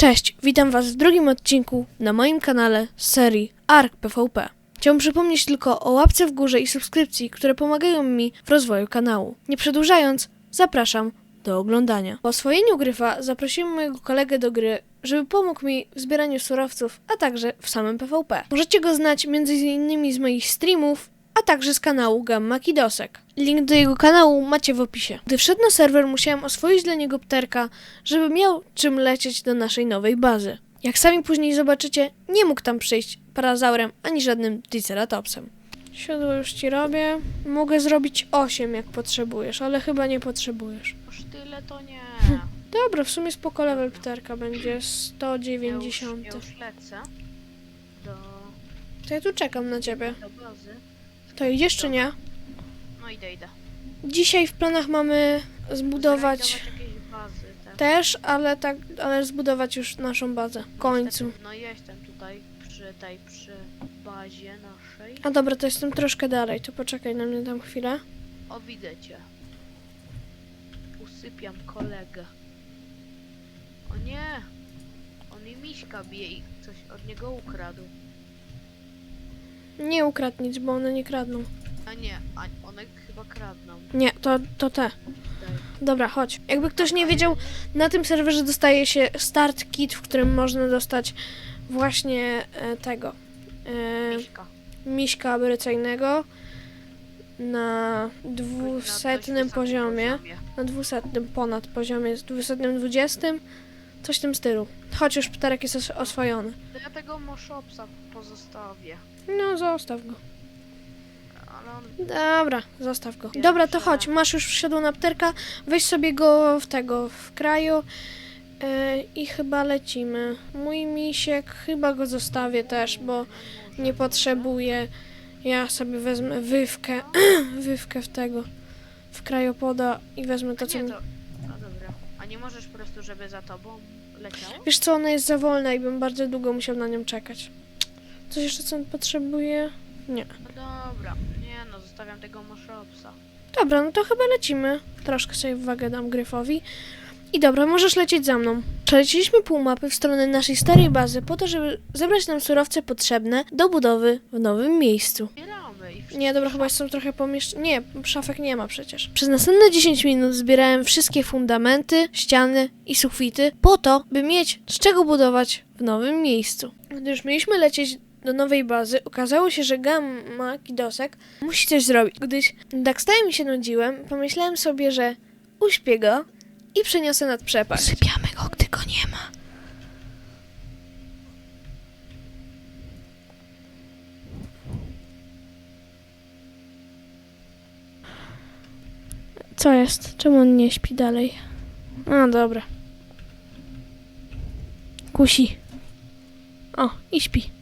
Cześć, witam Was w drugim odcinku na moim kanale z serii ARK PvP. Chciałbym przypomnieć tylko o łapce w górze i subskrypcji, które pomagają mi w rozwoju kanału. Nie przedłużając, zapraszam do oglądania. Po oswojeniu gryfa zaprosiłem mojego kolegę do gry, żeby pomógł mi w zbieraniu surowców, a także w samym PvP. Możecie go znać m.in. z moich streamów, a także z kanału Gamma Kidosek. Link do jego kanału macie w opisie. Gdy wszedł na serwer, musiałem oswoić dla niego pterka, żeby miał czym lecieć do naszej nowej bazy. Jak sami później zobaczycie, nie mógł tam przyjść parazaurem ani żadnym triceratopsem. Siodło już ci robię. Mogę zrobić 8 jak potrzebujesz, ale chyba nie potrzebujesz. Już tyle to nie. Dobra, w sumie spoko level pterka będzie Ja już, 190. ja już lecę do, To ja tu czekam na ciebie. do bazy. To idziesz czy nie? No idę, idę. Dzisiaj w planach mamy zbudować Zrajdować jakieś bazy. Te. też, ale tak, ale zbudować już naszą bazę. W końcu. No jestem tutaj przy tej, przy bazie naszej. A dobra, to jestem troszkę dalej, to poczekaj na mnie tam chwilę. O, widzę cię. Usypiam kolegę. O nie! On mi miśka bije i coś od niego ukradł. Nie ukradł nic, bo one nie kradną. A nie, a one chyba kradną. Nie, to, to te. Dobra, chodź. Jakby ktoś nie wiedział, na tym serwerze dostaje się start kit, w którym można dostać właśnie e, tego. E, Miśka. miśka abrycyjnego na dwusetnym poziomie. Na dwusetnym ponad poziomie, z dwusetnym dwudziestym. Coś w tym stylu. Choć już pterek jest os- oswojony. To ja tego Moshopsa pozostawię. No, zostaw go. Ale on Dobra, zostaw go. Dobra, to chodź, masz już wsiadło na pterka, weź sobie go w tego, w kraju yy, i chyba lecimy. Mój misiek, chyba go zostawię też, bo nie potrzebuję. Ja sobie wezmę wywkę, wywkę w tego, w krajopoda i wezmę to, co nie, mi... to... No dobra. A nie możesz po prostu, żeby za tobą leciało? Wiesz co, ona jest za wolna i bym bardzo długo musiał na nią czekać. Coś jeszcze, co on potrzebuje? Nie. No dobra. Nie no, zostawiam tego Moshopsa. Dobra, no to chyba lecimy. Troszkę sobie wagę dam Gryfowi. I dobra, możesz lecieć za mną. Przeleciliśmy pół mapy w stronę naszej starej bazy po to, żeby zebrać nam surowce potrzebne do budowy w nowym miejscu. Zbieramy i Nie, dobra, chyba są trochę pomieszczone. Nie, szafek nie ma przecież. Przez następne 10 minut zbierałem wszystkie fundamenty, ściany i sufity po to, by mieć z czego budować w nowym miejscu. Gdy już mieliśmy lecieć do nowej bazy, okazało się, że Gamma Kidosek musi coś zrobić. Gdyś tak mi się nudziłem, pomyślałem sobie, że uśpię go i przeniosę nad przepaść. Sypiamy go, gdy go nie ma. Co jest? Czemu on nie śpi dalej? A, dobra. Kusi. O, i śpi.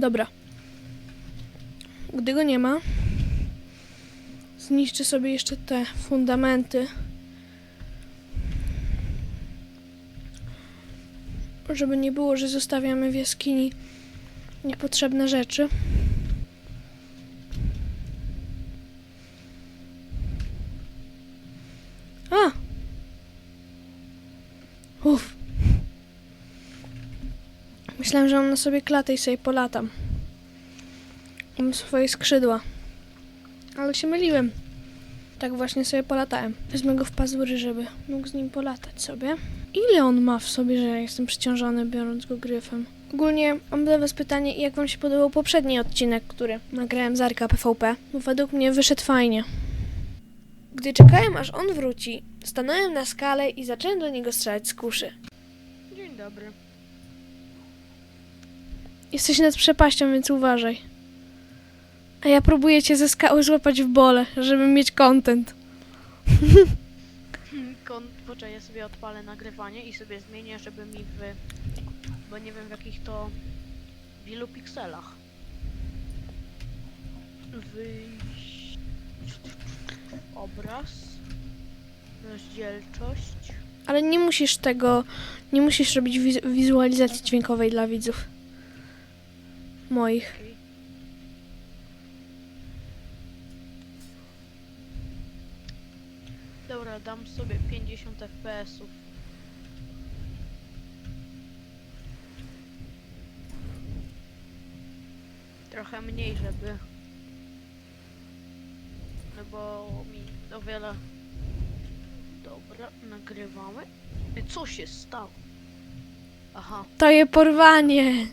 Dobra. Gdy go nie ma, zniszczę sobie jeszcze te fundamenty. Żeby nie było, że zostawiamy w jaskini niepotrzebne rzeczy. Myślałem, że mam na sobie klatę i sobie polatam. Mam swoje skrzydła. Ale się myliłem. Tak właśnie sobie polatałem. Wezmę go w pazury, żeby mógł z nim polatać sobie. Ile on ma w sobie, że jestem przyciążony, biorąc go gryfem? Ogólnie mam dla was pytanie, jak wam się podobał poprzedni odcinek, który nagrałem z Arka PvP? Bo według mnie wyszedł fajnie. Gdy czekałem, aż on wróci, stanąłem na skale i zacząłem do niego strzelać z kuszy. Dzień dobry. Jesteś nad przepaścią, więc uważaj. A ja próbuję cię ze skały złapać w bole, żeby mieć content. Kon... Poczekaj, ja sobie odpalę nagrywanie i sobie zmienię, żeby mi w... Bo nie wiem w jakich to... W ilu pikselach. Wyjść... Obraz. Rozdzielczość. Ale nie musisz tego, nie musisz robić wiz- wizualizacji dźwiękowej dla widzów. Moich. Dobra, dam sobie 50 FPS-ów. Trochę mniej, żeby... No bo mi o wiele... Dobra, nagrywamy. Ej, Co się stało? Aha, To je porwanie.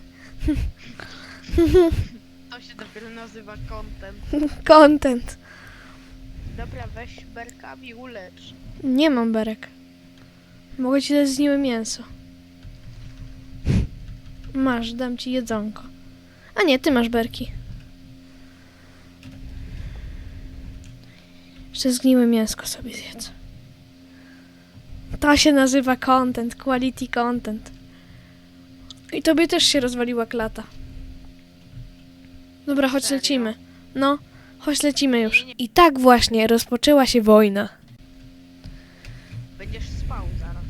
to się dopiero nazywa content. Content. Dobra, weź berkami ulecz. Nie mam berek. Mogę ci dać zgniłe mięso. Masz, dam ci jedzonko. A nie, ty masz berki. Jeszcze zgniłe mięsko sobie zjedz. To się nazywa content, quality content. I tobie też się rozwaliła klata. Dobra, chodź lecimy. No, chodź lecimy już. I tak właśnie rozpoczęła się wojna. Będziesz spał zaraz.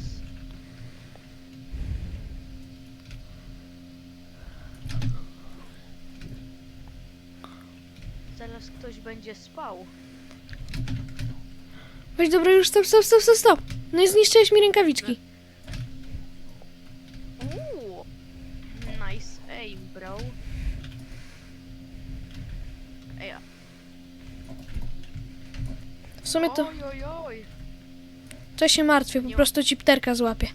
Zaraz ktoś będzie spał. Weź dobra, już stop, stop, stop, stop, stop. No i zniszczyłeś mi rękawiczki. Ej, a- W sumie to, oj, oj, oj. to się martwię, po prostu ci pterka złapie.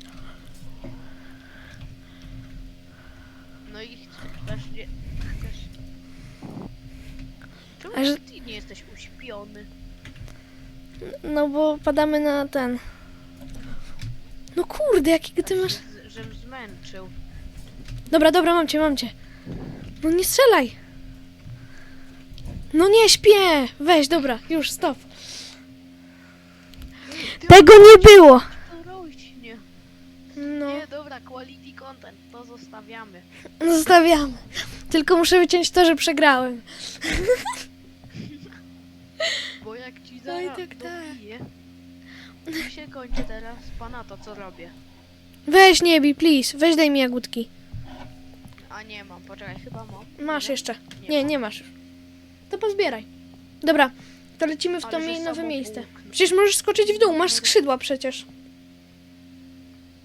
No i chcesz nie... Chcesz... Czemu A że- ty nie jesteś uśpiony? No bo padamy na ten. No kurde, jakiego ty masz... Z- Żem zmęczył. Dobra, dobra, mam cię, mam cię. No nie strzelaj. No nie śpię. Weź, dobra, już, stop. Tego nie było. Rośnie. No, Nie, dobra, quality content, to zostawiamy. zostawiamy. Tylko muszę wyciąć to, że przegrałem. Bo jak ci Oj, zaraz tak, tak. dobiję, to się kończy teraz pana to, co robię. Weź, nie bij, please. Weź, daj mi jagódki. A nie mam, poczekaj, chyba mam. Masz Nie? jeszcze. Nie, nie masz już. To pozbieraj. Dobra, to lecimy w to Ale że mie- nowe samo miejsce. połknę. Przecież możesz skoczyć w dół, masz skrzydła przecież.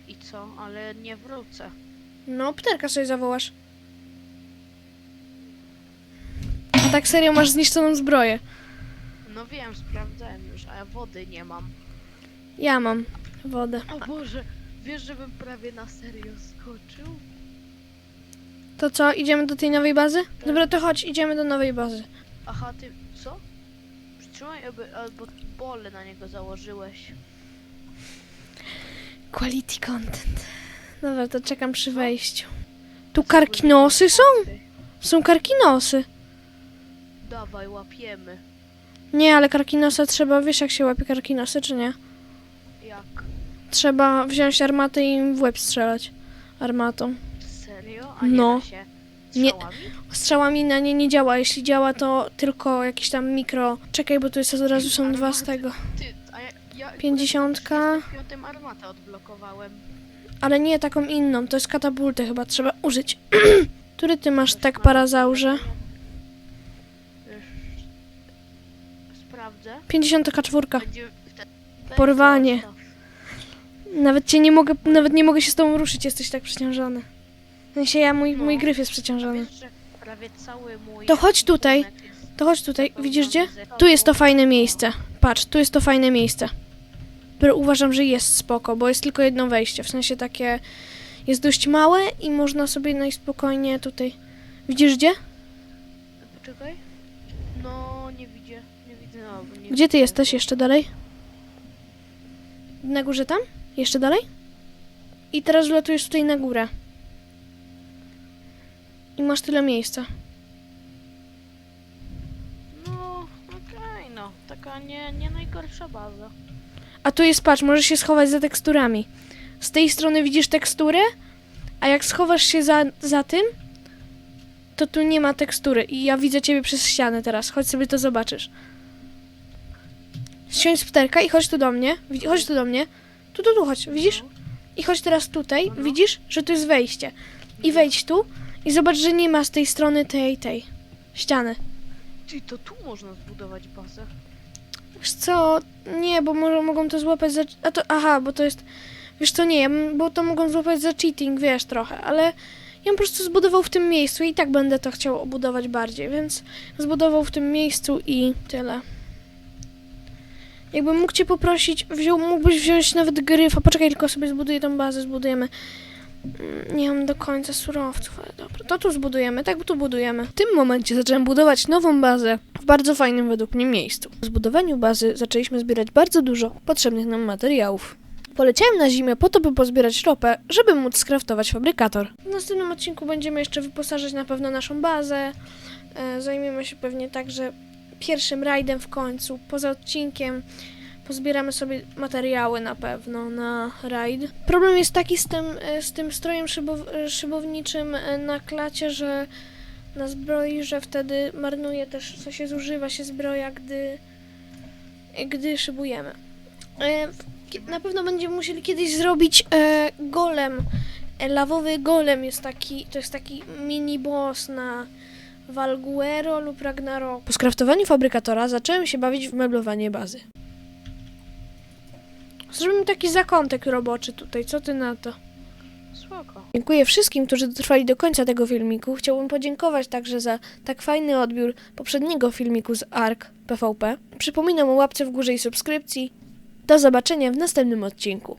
I co? Ale nie wrócę. No, pterka sobie zawołasz. A tak serio masz zniszczoną zbroję. No wiem, sprawdzałem już, a ja wody nie mam. Ja mam wodę. O Boże, wiesz, żebym prawie na serio skoczył? To co, idziemy do tej nowej bazy? Dobra, to chodź, idziemy do nowej bazy. Aha, ty, co? Przytrzymaj, albo, albo bole na niego założyłeś. Quality content. Dobra, to czekam przy wejściu. Tu karkinosy są? Są karkinosy. Dawaj, łapiemy. Nie, ale karkinosa trzeba, wiesz jak się łapie karkinosy, czy nie? Jak? Trzeba wziąć armatę i im w łeb strzelać. Armatą. Serio? A nie No. da się Nie. strzałami? Na nie nie działa. Jeśli działa, to tylko jakieś tam mikro. Czekaj, bo tu jest od razu są dwa z tego. Ty, a ja, ja Pięćdziesiątka. piątym armatę odblokowałem. Ale nie taką inną. To jest katapultę chyba trzeba użyć. Który ty masz tak parazaurze? Sprawdzę. 54. Będzie wtedy- Porwanie. Nawet cię nie mogę, nawet nie mogę się z tobą ruszyć, jesteś tak przeciążony. W sensie ja, mój, No. mój gryf jest przeciążony. To chodź tutaj. To chodź tutaj, widzisz gdzie? Tu jest to fajne miejsce. Patrz, tu jest to fajne miejsce. Które uważam, że jest spoko, bo jest tylko jedno wejście. W sensie takie jest dość małe i można sobie najspokojnie tutaj. Widzisz gdzie? Poczekaj. No, nie widzę. Nie widzę. No, nie Gdzie ty jesteś jeszcze dalej? Na górze tam? Jeszcze dalej? I teraz wlatujesz tutaj na górę. I masz tyle miejsca. No, okej, no. Taka nie, nie najgorsza baza. A tu jest, patrz, możesz się schować za teksturami. Z tej strony widzisz teksturę, a jak schowasz się za, za tym, to tu nie ma tekstury. I ja widzę ciebie przez ścianę teraz. Chodź sobie to zobaczysz. Siądź z pterka i chodź tu do mnie. Widz- Chodź tu do mnie. Tu, tu, tu, chodź, widzisz? No. I chodź teraz tutaj, Mhm. widzisz, że tu jest wejście. I wejdź tu i zobacz, że nie ma z tej strony tej, tej ściany. Ty, to tu można zbudować bazę. Wiesz co, nie, bo może mogą to złapać za... A to, aha, bo to jest... Wiesz co, nie, bo to mogą złapać za cheating, wiesz, trochę, ale ja bym po prostu zbudował w tym miejscu i tak będę to chciał obudować bardziej, więc zbudował w tym miejscu i tyle. Jakbym mógł cię poprosić, wziął, mógłbyś wziąć nawet gryfa, poczekaj, tylko sobie zbuduję tą bazę, zbudujemy. Nie mam do końca surowców, ale dobra, to tu zbudujemy, tak tu budujemy. W tym momencie zacząłem budować nową bazę w bardzo fajnym według mnie miejscu. W zbudowaniu bazy zaczęliśmy zbierać bardzo dużo potrzebnych nam materiałów. Poleciałem na zimę po to, by pozbierać ropę, żeby móc skraftować fabrykator. W następnym odcinku będziemy jeszcze wyposażać na pewno naszą bazę. E, zajmiemy się pewnie także pierwszym rajdem w końcu. Poza odcinkiem pozbieramy sobie materiały na pewno na rajd. Problem jest taki z tym, e, z tym strojem szybow- e, szybowniczym e, na klacie, że na zbroi, że wtedy marnuje też, co się zużywa się zbroja, gdy, gdy szybujemy. Na pewno będziemy musieli kiedyś zrobić golem. Lawowy golem jest taki, to jest taki mini boss na Valguero lub Ragnarok. Po skraftowaniu fabrykatora zacząłem się bawić w meblowanie bazy. Zrobimy taki zakątek roboczy tutaj, co ty na to? Spoko. Dziękuję wszystkim, którzy dotrwali do końca tego filmiku. Chciałbym podziękować także za tak fajny odbiór poprzedniego filmiku z ARK PvP. Przypominam o łapce w górze i subskrypcji. Do zobaczenia w następnym odcinku.